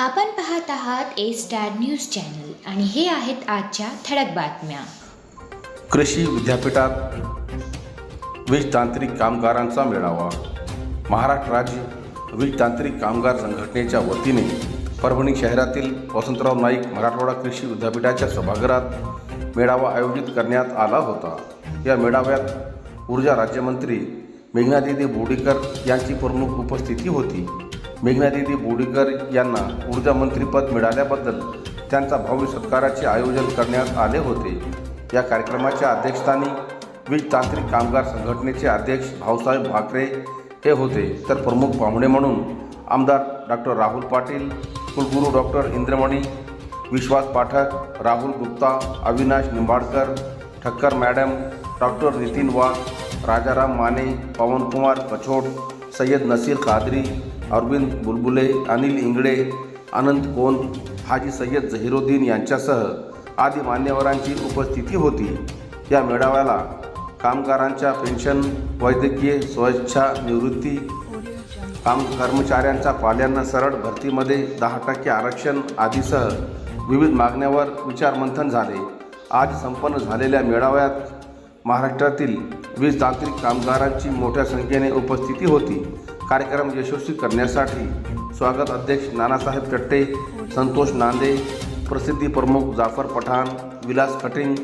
आपण पाहत आहात ए स्टार न्यूज चॅनल आणि हे आहेत आजच्या ठळक बातम्या. कृषी विद्यापीठात वीज तांत्रिक कामगारांचा मेळावा. महाराष्ट्र राज्य वीज तांत्रिक कामगार संघटनेच्या वतीने परभणी शहरातील वसंतराव नाईक मराठवाडा कृषी विद्यापीठाच्या सभागृहात मेळावा आयोजित करण्यात आला होता. या मेळाव्यात ऊर्जा राज्यमंत्री मेघनादिदी बोर्डीकर यांची प्रमुख उपस्थिती होती. मेघनादिदी बोडीकर यांना ऊर्जा मंत्रीपद मिळाल्याबद्दल त्यांचा भव्य सत्काराचे आयोजन करण्यात आले होते. या कार्यक्रमाच्या अध्यक्षस्थानी वीज तांत्रिक कामगार संघटनेचे अध्यक्ष भाऊसाहेब भाकरे हे होते. तर प्रमुख पाहुणे म्हणून आमदार डॉक्टर राहुल पाटील कुलगुरू doctor Indramani Vishwas Pathak Rahul Gupta Avinash Nimbadkar Thakkar madam doctor Nitin Wagh Rajaram Mane Pawankumar Kachhod Sayyad Nasir Kadri Arvind Bulbule Anil Ingale अनंत कोन हाजी सय्यद झहिरुद्दीन यांच्यासह आदी मान्यवरांची उपस्थिती होती. या मेळाव्याला कामगारांच्या पेन्शन वैद्यकीय स्वेच्छा निवृत्ती काम कर्मचाऱ्यांचा पाल्यांना सरळ भरतीमध्ये दहा टक्के आरक्षण आदीसह विविध मागण्यावर विचारमंथन झाले. आज संपन्न झालेल्या मेळाव्यात महाराष्ट्रातील वीज तांत्रिक कामगारांची मोठ्या संख्येने उपस्थिती होती. कार्यक्रम यशस्वी करण्यासाठी स्वागत अध्यक्ष नानासाहेब कट्टे संतोष नांदे प्रसिद्धी प्रमुख जाफर पठाण विलास कटिंग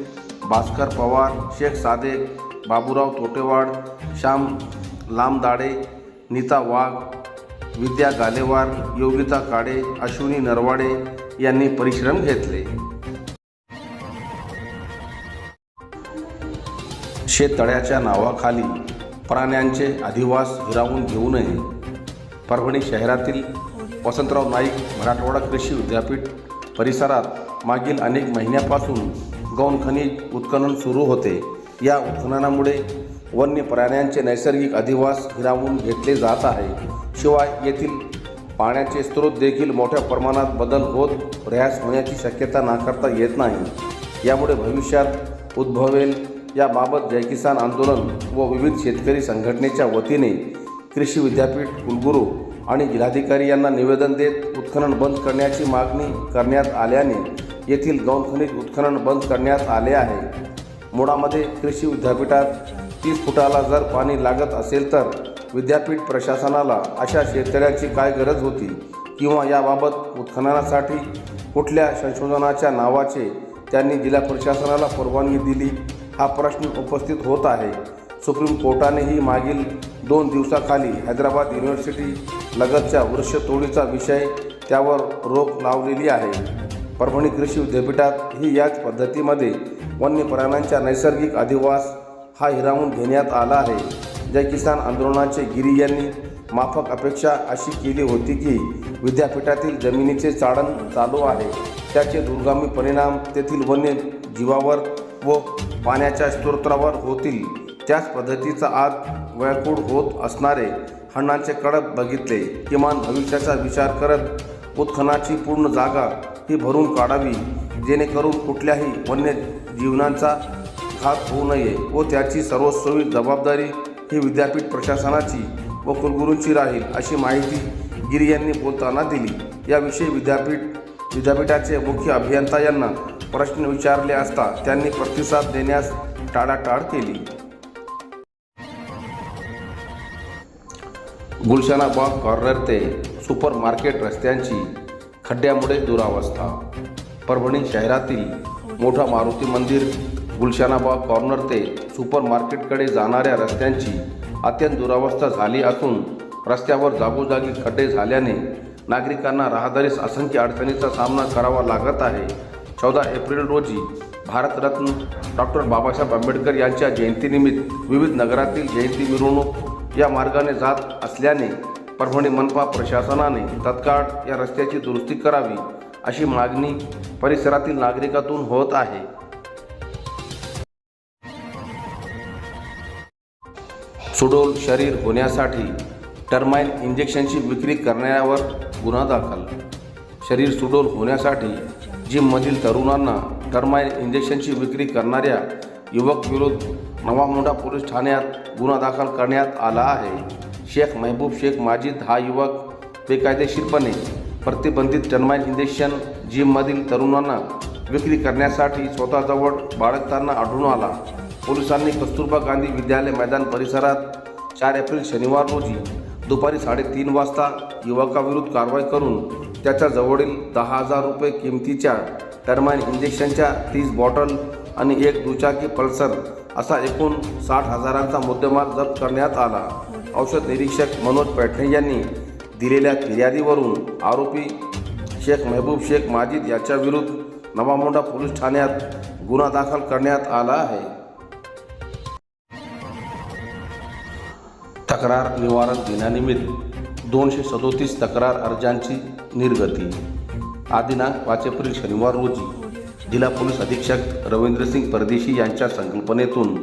भास्कर पवार शेख सादेक बाबूराव तोटेवाड श्याम लामदाडे नीता वाघ विद्या गालेवार योगिता काडे अश्विनी नरवाडे यांनी परिश्रम घेतले. शेततळ्याच्या नावाखाली प्राण्यांचे अधिवास हिरावून घेऊ नये. परभणी शहरातील वसंतराव नाईक मराठवाडा कृषी विद्यापीठ परिसरात मागील अनेक महिन्यापासून गौण खनिज उत्खनन सुरू होते. या उत्खननामुळे वन्य प्राण्यांचे नैसर्गिक अधिवास हिरावून घेतले जात आहे. शिवाय येथील पाण्याचे स्रोत देखील मोठ्या प्रमाणात बदल होत प्रयास होण्याची शक्यता नाकारता येत नाही. यामुळे भविष्यात उद्भवेल याबाबत जय किसान आंदोलन व विविध शेतकरी संघटनेच्या वतीने कृषी विद्यापीठ कुलगुरू आणि जिल्हाधिकारी यांना निवेदन देत उत्खनन बंद करण्याची मागणी करण्यात आल्याने येथील गौणखनिज उत्खनन बंद करण्यात आले आहे. मुळामध्ये कृषी विद्यापीठात तीस फुटाला जर पाणी लागत असेल तर विद्यापीठ प्रशासनाला अशा शेतकऱ्यांची काय गरज होती किंवा याबाबत उत्खननासाठी कुठल्या संशोधनाच्या नावाचे त्यांनी जिल्हा प्रशासनाला परवानगी दिली? हा प्रश्न उपस्थित होत आहे. सुप्रीम कोर्टानेही मागील दोन दिवसाखाली हैदराबाद युनिव्हर्सिटी लगतच्या वृक्षतोडीचा विषय त्यावर रोख लावलेली आहे. परभणी कृषी विद्यापीठात ही याच पद्धतीमध्ये वन्य प्राण्यांचा नैसर्गिक अधिवास हा हिरावून घेण्यात आला आहे. जय किसान आंदोलनाचे गिरी यांनी माफक अपेक्षा अशी केली होती की विद्यापीठातील जमिनीचे चाळण चालू आहे. त्याचे दूरगामी परिणाम तेथील वन्य जीवावर व पाण्याच्या स्तोत्रावर होतील. त्याच पद्धतीचा आज वळकूड होत असणारे हण्णांचे कडक बघितले. किमान भविष्याचा विचार करत उत्खनाची पूर्ण जागा ही भरून काढावी जेणेकरून कुठल्याही वन्य जीवनांचा घात होऊ नये व त्याची सर्वस्वी जबाबदारी ही विद्यापीठ प्रशासनाची व कुलगुरूंची राहील अशी माहिती गिरी यांनी बोलताना दिली. याविषयी विद्यापीठ विद्यापीठाचे मुख्य अभियंता यांना प्रश्न विचारले असता त्यांनी प्रतिसाद देण्यास टाळाटाळ केली. गुलशनाबाग कॉर्नर ते सुपर मार्केट रस्त्यांची खड्ड्यामुळे दुरावस्था. परभणी शहरातील मोठा मारुती मंदिर गुलशनाबाग कॉर्नर ते सुपर मार्केटकडे जाणाऱ्या रस्त्यांची अत्यंत दुरावस्था झाली असून रस्त्यावर जागोजागी खड्डे झाल्याने नागरिकांना राहदारीस असंख्य अडचणीचा सामना करावा लागत आहे. चौदा एप्रिल रोजी भारतरत्न डॉक्टर बाबासाहेब आंबेडकर यांच्या जयंतीनिमित्त विविध नगरातील जयंती मिरवणूक या मार्गाने जात असल्याने परभणी मनपा प्रशासनाने तत्काळ या रस्त्याची दुरुस्ती करावी अशी मागणी परिसरातील नागरिकातून होत आहे. सुडोल शरीर होण्यासाठी टर्माइन इंजेक्शनची विक्री करण्यावर गुन्हा दाखल. शरीर सुडोल होण्यासाठी जिममधील तरुणांना टर्माइन इंजेक्शनची विक्री करणाऱ्या युवकविरोध विरुद्ध नवामुंडा पोलीस ठाण्यात गुन्हा दाखल करण्यात आला आहे. शेख महबूब शेख माजिद हा युवक बेकायदेशीरपणे प्रतिबंधित टर्माइन इंजेक्शन जिममधील तरुणांना विक्री करण्यासाठी स्वतःजवळ बाळगताना आढळून आला. पोलिसांनी कस्तुरबा गांधी विद्यालय मैदान परिसरात चार एप्रिल शनिवार रोजी दुपारी साडेतीन वाजता युवकाविरुद्ध कारवाई करून त्याच्या जवळील दहा हजार रुपये किमतीच्या टर्माइन इंजेक्शनच्या तीस बॉटल आणि एक दुचाकी पल्सर असा एकूण साठ हजारांचा मुद्देमाल जप्त करण्यात आला. औषध निरीक्षक मनोज पैठणे यांनी दिलेल्या फिर्यादीवरून आरोपी शेख मेहबूब शेख माजिद याच्याविरुद्ध नवामोंडा पोलीस ठाण्यात गुन्हा दाखल करण्यात आला आहे. तक्रार निवारण दिनानिमित्त दोनशे सदोतीस तक्रार अर्जांची निर्गती. हा दिनांक पाच एप्रिल शनिवार रोजी जिल्हा पोलीस अधीक्षक रवींद्रसिंग परदेशी यांच्या संकल्पनेतून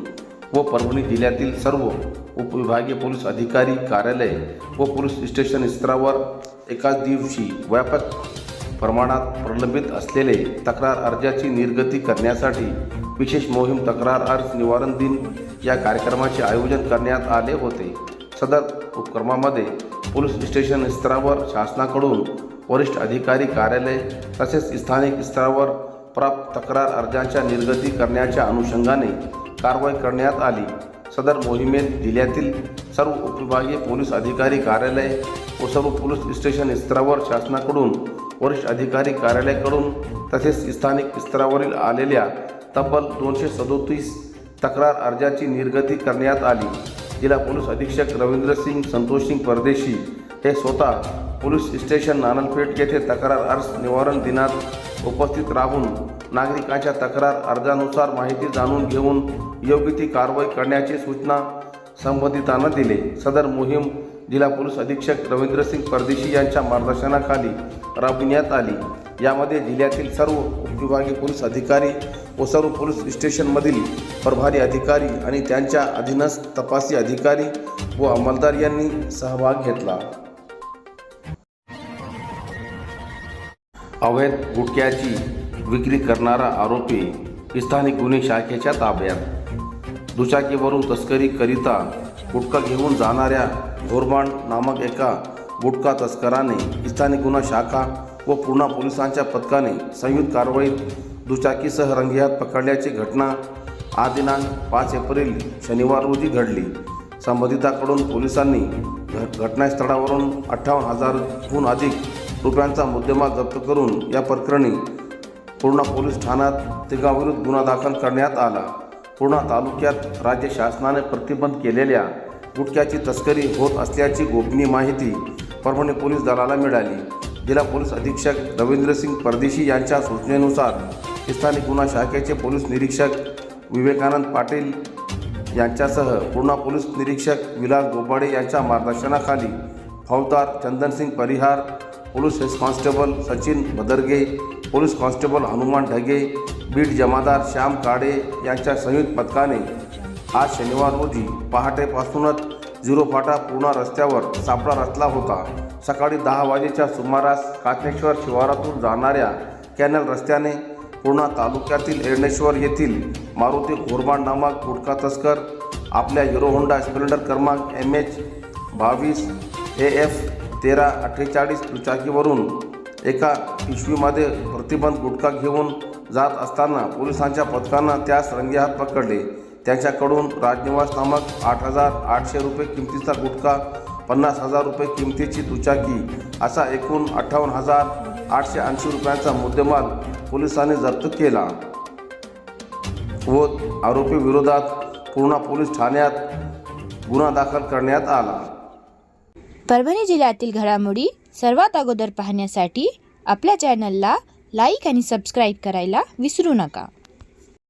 व परभणी जिल्ह्यातील सर्व उपविभागीय पोलीस अधिकारी कार्यालय व पोलीस स्टेशन स्तरावर एकाच दिवशी व्यापक प्रमाणात प्रलंबित असलेले तक्रार अर्जाची निर्गती करण्यासाठी विशेष मोहीम तक्रार अर्ज निवारण दिन या कार्यक्रमाचे आयोजन करण्यात आले होते. सदर उपक्रमामध्ये पोलीस स्टेशन स्तरावर शासनाकडून वरिष्ठ अधिकारी कार्यालय तसेच स्थानिक स्तरावर प्राप्त तक्रार अर्जांच्या निर्गती करण्याच्या अनुषंगाने कारवाई करण्यात आली. सदर मोहिमेत जिल्ह्यातील सर्व उपविभागीय पोलीस अधिकारी कार्यालय व सर्व पोलीस स्टेशन स्तरावर शासनाकडून वरिष्ठ अधिकारी कार्यालयाकडून तसेच स्थानिक स्तरावरील आलेल्या तब्बल दोनशे सदोतीस तक्रार अर्जाची निर्गती करण्यात आली. जिल्हा पोलीस अधीक्षक रवींद्रसिंग संतोषसिंग परदेशी हे स्वतः पोलीस स्टेशन नानलपेठ येथे तक्रार अर्ज निवारण दिनात उपस्थित राहून नागरिकांच्या तक्रार अर्जानुसार माहिती जाणून घेऊन योग्य ती कारवाई करण्याची सूचना संबंधितांना दिले. सदर मोहीम जिल्हा पोलीस अधीक्षक रवींद्रसिंग परदेशी यांच्या मार्गदर्शनाखाली राबविण्यात आली. यामध्ये जिल्ह्यातील सर्व उपविभागीय पोलीस अधिकारी व सर्व पोलीस स्टेशनमधील प्रभारी अधिकारी आणि त्यांच्या अधीनस्थ तपासी अधिकारी व अंमलदार यांनी सहभाग घेतला. अवैध गुटख्याची विक्री करणारा आरोपी स्थानिक गुन्हे शाखेच्या ताब्यात. दुचाकीवरून तस्करीकरिता गुटखा घेऊन जाणाऱ्या घोरबाण नामक एका गुटखा तस्कराने स्थानिक गुन्हा शाखा व पूर्णा पोलिसांच्या पथकाने संयुक्त कारवाईत दुचाकीसह रंगेहात पकडल्याची घटना आज दिनांक पाच एप्रिल शनिवार रोजी घडली. संबंधिताकडून पोलिसांनी घटनास्थळावरून अठ्ठावन्न हजारहून अधिक रुपयांचा मुद्देमाल जप्त करून या प्रकरणी पूर्णा पोलीस ठाण्यात तिघाविरुद्ध गुन्हा दाखल करण्यात आला. पूर्णा तालुक्यात राज्य शासनाने प्रतिबंध केलेल्या गुटख्याची तस्करी होत असल्याची गोपनीय माहिती परभणी पोलीस दलाला मिळाली. जिल्हा पोलीस अधीक्षक रवींद्रसिंग परदेशी यांच्या सूचनेनुसार स्थानिक गुन्हा शाखेचे पोलीस निरीक्षक विवेकानंद पाटील यांच्यासह पूर्णा पोलीस निरीक्षक विलास गोबाडे यांच्या मार्गदर्शनाखाली फौजदार Chandansingh Parihar police head constable Sachin Bhadarge police constable Hanuman Dhage Beed जमादार श्याम काडे यांच्या संयुक्त पथकाने आज शनिवार रोजी पहाटेपासूनच झिरो फाटा पूर्णा रस्त्यावर सापळा रचला होता. सकाळी दहा वाजेच्या सुमारास कात्नेश्वर शिवारातून जाणाऱ्या कॅनल रस्त्याने पूर्णा तालुक्यातील एरणेश्वर येथील मारुती घोरबाण नामक गुटखा तस्कर आपल्या हिरो होंडा स्प्लेंडर क्रमांक एम एच बावीस ए एफ तेरा अठ्ठेचाळीस दुचाकीवरून एका पिशवीमध्ये प्रतिबंध गुटखा घेऊन जात असताना पोलिसांच्या पथकानं त्यास रंगेहात पकडले. त्यांच्याकडून राजनिवास नामक आठ हजार आठशे रुपये किमतीचा गुटखा पन्नास हजार रुपये किमतीची दुचाकी असा एकूण अठ्ठावन्न हजार आठशे ऐंशी रुपयांचा मुद्देमाल पोलिसांनी जप्त केला. व आरोपी विरोधात पूर्णा पोलीस ठाण्यात गुन्हा दाखल करण्यात आला. परभणी जिल्ह्यातील घडामोडी सर्वात अगोदर पाहण्यासाठी आपल्या चॅनलला लाईक आणि सबस्क्राईब करायला विसरू नका.